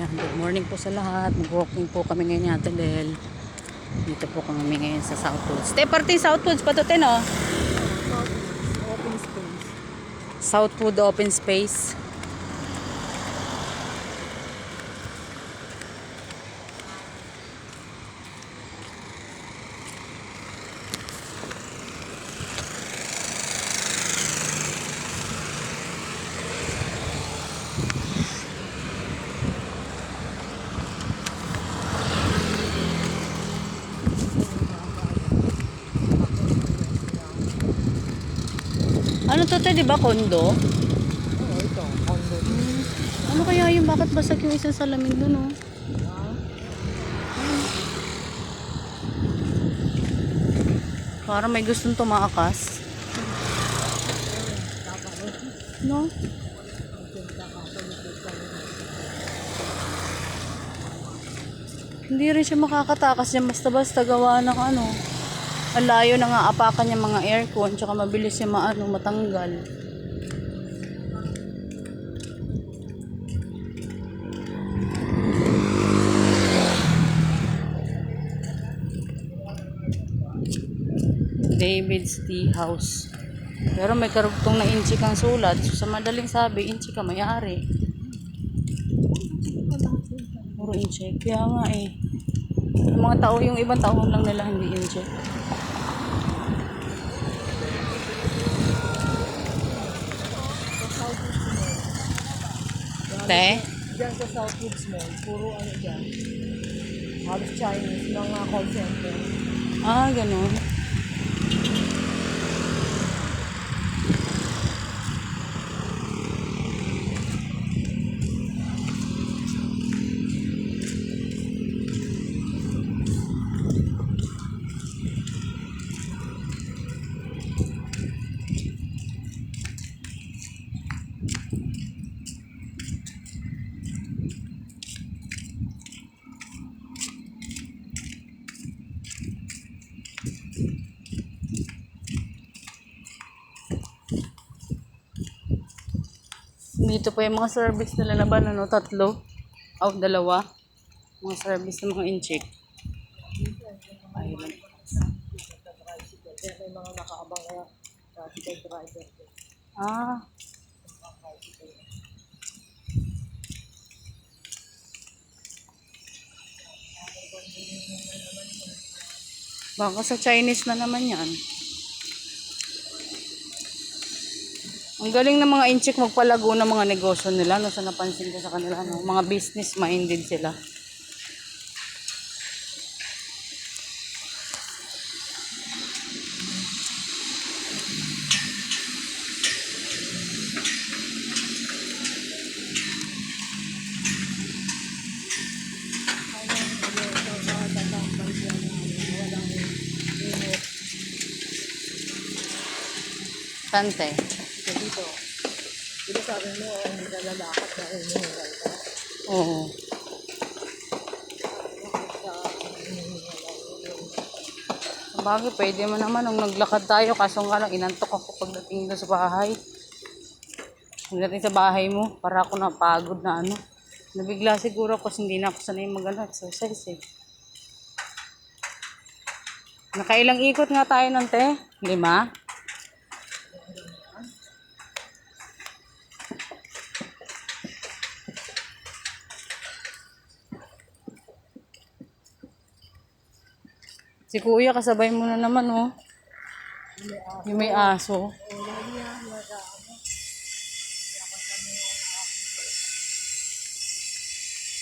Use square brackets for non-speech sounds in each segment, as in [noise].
Ayan, good morning po sa lahat. Mag-walking po kami ngayon ni Ate Lel. Dito po kami ngayon sa Southwoods. Te, parte Southwoods, patutin oh. Open space. Southwood Open Space. Ano to, te? Di ba kondo? Oo, ito. Condo. Ano kaya yung bakit basag yung isang salamin dun, oh? Parang may gustong tumakas. No? Hindi rin siya makakatakas niya basta-basta gawa ng ano. Ang layo na nga apakan niya mga aircon tsaka mabilis siya maano matanggal. David's Tea House. Pero may karugtong na inchi kang sulat. So, sa madaling sabi, inchi ka may-ari. Puro inchi. Kaya nga eh. Mga tao, yung ibang tao lang nila hindi inchi. Te? Diyan sa Southwoods Mall, puro ano dyan. Halos Chinese, mga call center. Ah, ganun. Dito po yung mga service na ba, ano, tatlo? O, dalawa. Mga service ng mga incheck. Ayun. Ah. Baka sa Chinese na naman yan. Ang galing ng mga inchik magpalago ng mga negosyo nila. No, sa napansin ko sa kanila. No? Mga business minded sila. Tante. Dito, dito sabi mo, hindi ka lalakad dahil hinihingal ka. Oo. Sabagay, pwede mo naman nung naglakad tayo. Kaso nga lang, inantok ako pagdating doon sa bahay. Pagdating sa bahay mo, para ako napagod na ano. Nabigla siguro kasi hindi na ako sanay mag ano, exercise eh. Nakailang ikot nga tayo ng te? Lima? Si kuya, kasabay mo na naman, oh. Yung may aso.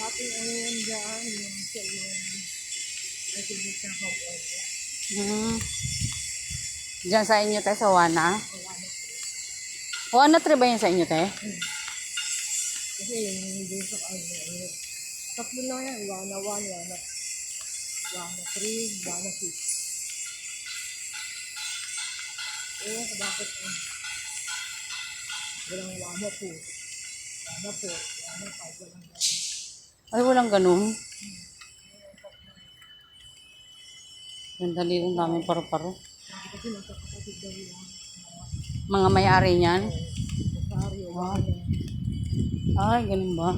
Dati ano yan dyan, yung sa yung nagigit ng hawal. Hmm. Diyan sa inyo, te, sa Wana? Wana tree ba yun sa inyo, te? Kasi yung hindi sa ano, tatlo na yan, wana one, wana, wana three, wana six. Eh, bakit eh, walang wana two, wana four, wana five, walang wana. Ay, walang ganun. Ganda dito ang daming yan, Mga may-ari niyan. Ay, ganun ba?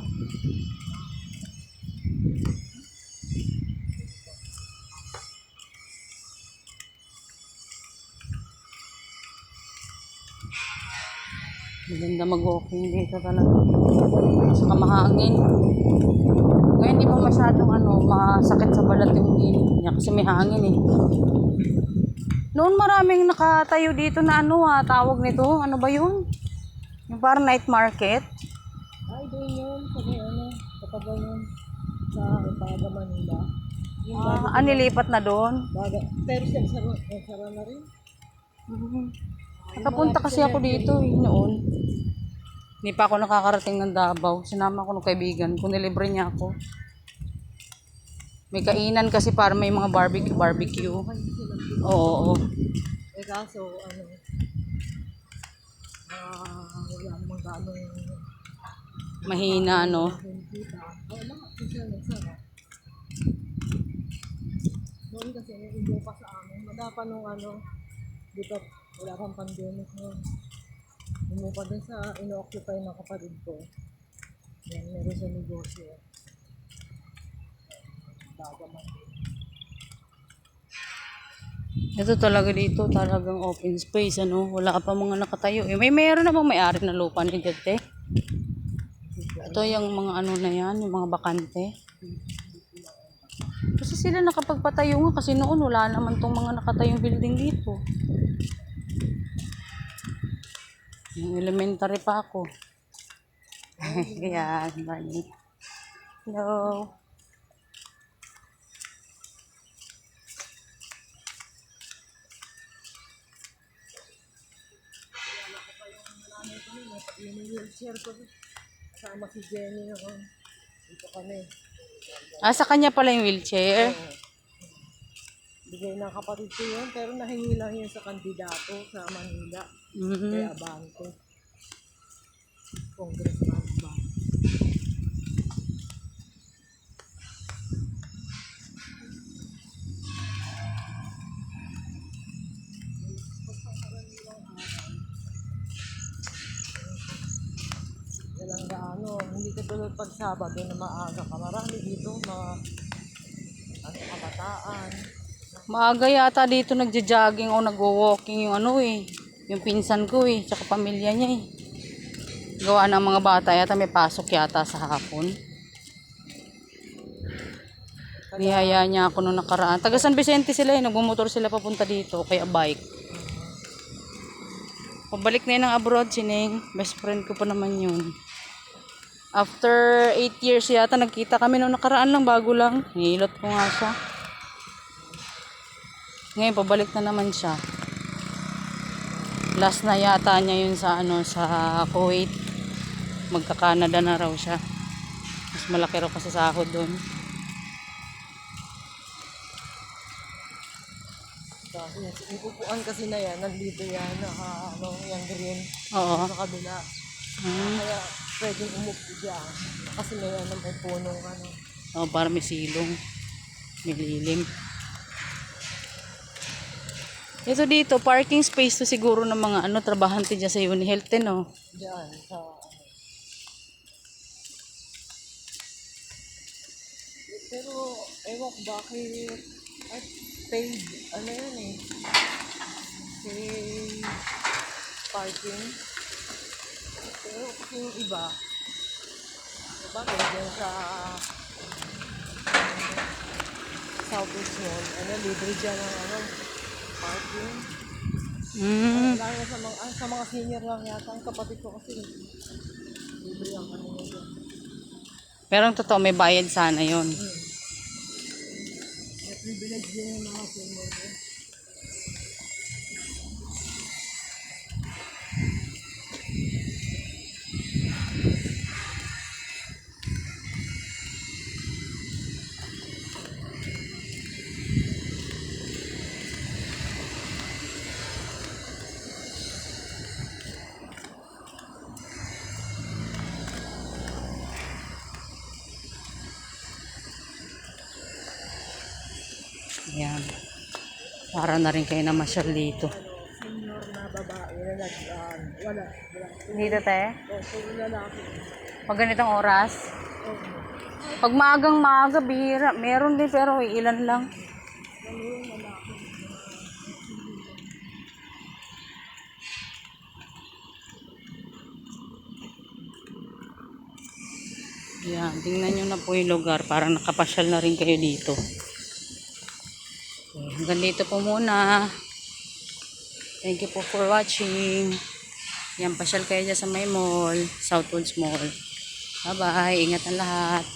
Maganda mag-walking dito talaga. Saka mahangin. Ngayon di pa masyadong ano, masakit sa balat yung init niya kasi may hangin eh. Noon maraming nakatayo dito na ano ha, tawag nito. Ano ba yun? Yung parang night market. Ay, doon yun. Sa may ano, katagal yun. Sa Baga, Manila. Yung Ah, ah, nilipat na doon. Baga. Pero siya, sara, sara na rin. Mhm. Nakapunta kasi ako dito eh, noon. Hindi pa ako nakakarating ng Davao. Sinama ko ng kaibigan ko, nilibre niya ako. May kainan kasi para may mga barbecue, barbecue. Oo, oo. Eh kaso, ano, ah, wala namang gano'ng Mahina, ano. Noon kasi, ibo pa sa amin, madapa nung ano, di ba, wala kang pandemic noon. Umupa din sa ino-occupy ng kapatid ko. Yan, meron sa negosyo. Dagaman. Ito talaga dito, talagang open space, ano. Wala pa mga nakatayo. Eh, may meron namang may-ari na lupa ni Dete. Ito yung mga ano na yan, yung mga bakante. Kasi sila nakapagpatayo nga kasi noon wala naman tong mga nakatayong building dito. Yung elementary pa ako. [laughs] Kaya, Barney. Hello. Wheelchair ko, kasama si Jenny noon. Dito kami. Ah, sa kanya pala yung wheelchair. Bigay ng kapatid ko yun, pero nahingi lang yun sa kandidato sa Manila. Mhm. Kay Abante. Congressman ba? Walang gaano, hindi ka tulad pag Sabado na maaga ka. Marami dito, mga ano, kabataan. Maaga yata dito nagja-jogging o nagwo-walking yung ano eh. Yung pinsan ko eh, tsaka pamilya niya eh. Gawa ng mga bata yata may pasok yata sa hapon. Nihaya niya ako nung nakaraan. Taga San Vicente sila eh, nagmumotor sila papunta dito, kaya bike. Pabalik na yun ng abroad, sining. Best friend ko pa naman yun. After 8 years yata, nagkita kami nung nakaraan lang, bago lang. Nilot ko nga siya. Ngayon, pabalik na naman siya. Last na yata niya yun sa, ano, sa Kuwait. Magka-Canada na raw siya. Mas malaki raw kasi sahod doon. Yung upuan kasi na yan, nandito yan, naka, ano, yung green, Oo. sa kabila. Hmm. Kaya pwedeng umupo dyan. Kasi may ano, may punong ano. Oo, para may silong. May lilim. Ito dito, parking space to siguro ng mga ano, trabahante dyan sa Unihealth, eh, no? Dyan, sa. Pero, ewan ko bakit, ay, paid, ano yan eh, paid parking. Pero yung iba, diba, dyan sa Southeast Mall, ano, libre dyan ang ano, parking. Mm. Lalo na sa mga, ah, sa mga senior lang yata, ang kapatid ko kasi, libre ang ano. Pero ang totoo, may bayad sana yon. May privilege din yung mga senior para na rin kayo na masyal dito. Dito te? Pag ganitong oras? Pag maagang maaga, bihira. Meron din pero ilan lang. Yan, tingnan nyo na po yung lugar. Parang nakapasyal na rin kayo dito. Hanggang dito po muna. Thank you po for watching. Yan, pasyal kayo dyan sa may mall, Southwoods Mall. Bye-bye. Ingat ang lahat.